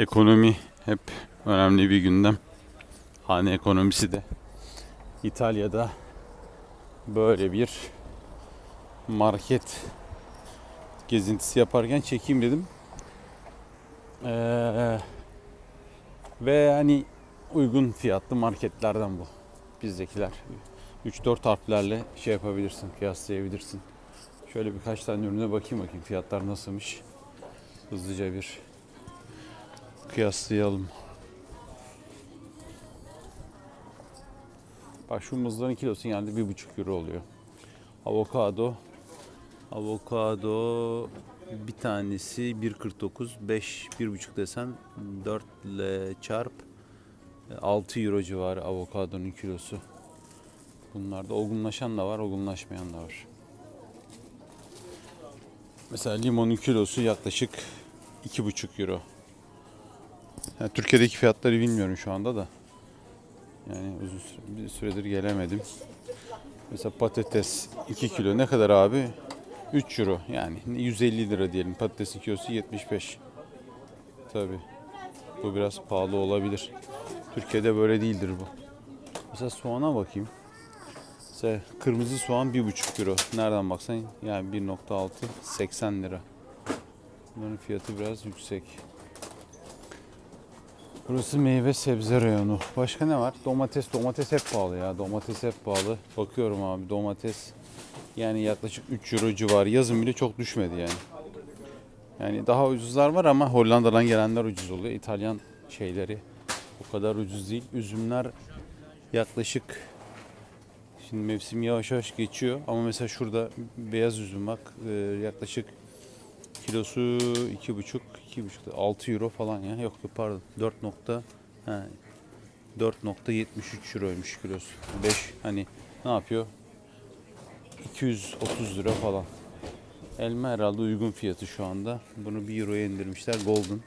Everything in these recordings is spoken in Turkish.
Ekonomi hep önemli bir gündem. Hane ekonomisi de. İtalya'da böyle bir market gezintisi yaparken çekeyim dedim. Ee, ve hani uygun fiyatlı marketlerden bu. Bizdekiler 3-4 harflerle şey yapabilirsin, kıyaslayabilirsin. Şöyle birkaç tane ürüne bakayım bakayım fiyatlar nasılmış. Hızlıca bir kıyaslayalım. Bak şu muzların kilosu geldi bir buçuk euro oluyor. Avokado Avokado bir tanesi 1.49 5 1.5 desen 4 ile çarp 6 euro civarı avokadonun kilosu. Bunlarda olgunlaşan da var, olgunlaşmayan da var. Mesela limonun kilosu yaklaşık 2,5 euro. Yani Türkiye'deki fiyatları bilmiyorum şu anda da. Yani uzun süre- bir süredir gelemedim. Mesela patates 2 kilo ne kadar abi? 3 euro yani 150 lira diyelim. Patatesin kilosu 75. Tabi. Bu biraz pahalı olabilir. Türkiye'de böyle değildir bu. Mesela soğana bakayım. Mesela kırmızı soğan 1,5 euro. Nereden baksan yani 1.6 80 lira. Bunların fiyatı biraz yüksek. Burası meyve sebze reyonu. Başka ne var? Domates. Domates hep pahalı ya. Domates hep pahalı. Bakıyorum abi domates yani yaklaşık 3 euro civarı. Yazın bile çok düşmedi yani. Yani daha ucuzlar var ama Hollanda'dan gelenler ucuz oluyor. İtalyan şeyleri o kadar ucuz değil. Üzümler yaklaşık şimdi mevsim yavaş yavaş geçiyor ama mesela şurada beyaz üzüm bak e, yaklaşık kilosu 2,5 2,5 6 euro falan ya. Yok pardon 4 nokta ha, 4.73 euroymuş kilosu. 5 hani ne yapıyor? 230 lira falan. Elma herhalde uygun fiyatı şu anda. Bunu 1 euroya indirmişler Golden.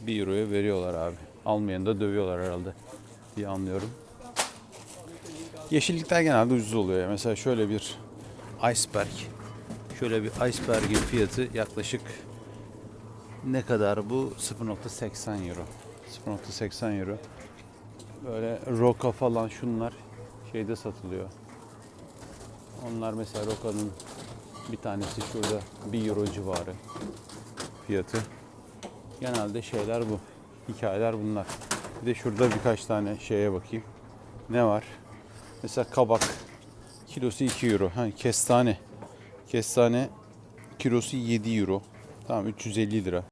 1 euroya veriyorlar abi. Almayanı da dövüyorlar herhalde diye anlıyorum. Yeşillikler genelde ucuz oluyor. Mesela şöyle bir iceberg. Şöyle bir iceberg'in fiyatı yaklaşık ne kadar bu? 0.80 euro. 0.80 euro. Böyle roka falan şunlar şeyde satılıyor. Onlar mesela rokanın bir tanesi şurada 1 euro civarı fiyatı. Genelde şeyler bu. Hikayeler bunlar. Bir de şurada birkaç tane şeye bakayım. Ne var? Mesela kabak. Kilosu 2 euro. Ha, kestane. Kestane kilosu 7 euro. Tamam 350 lira.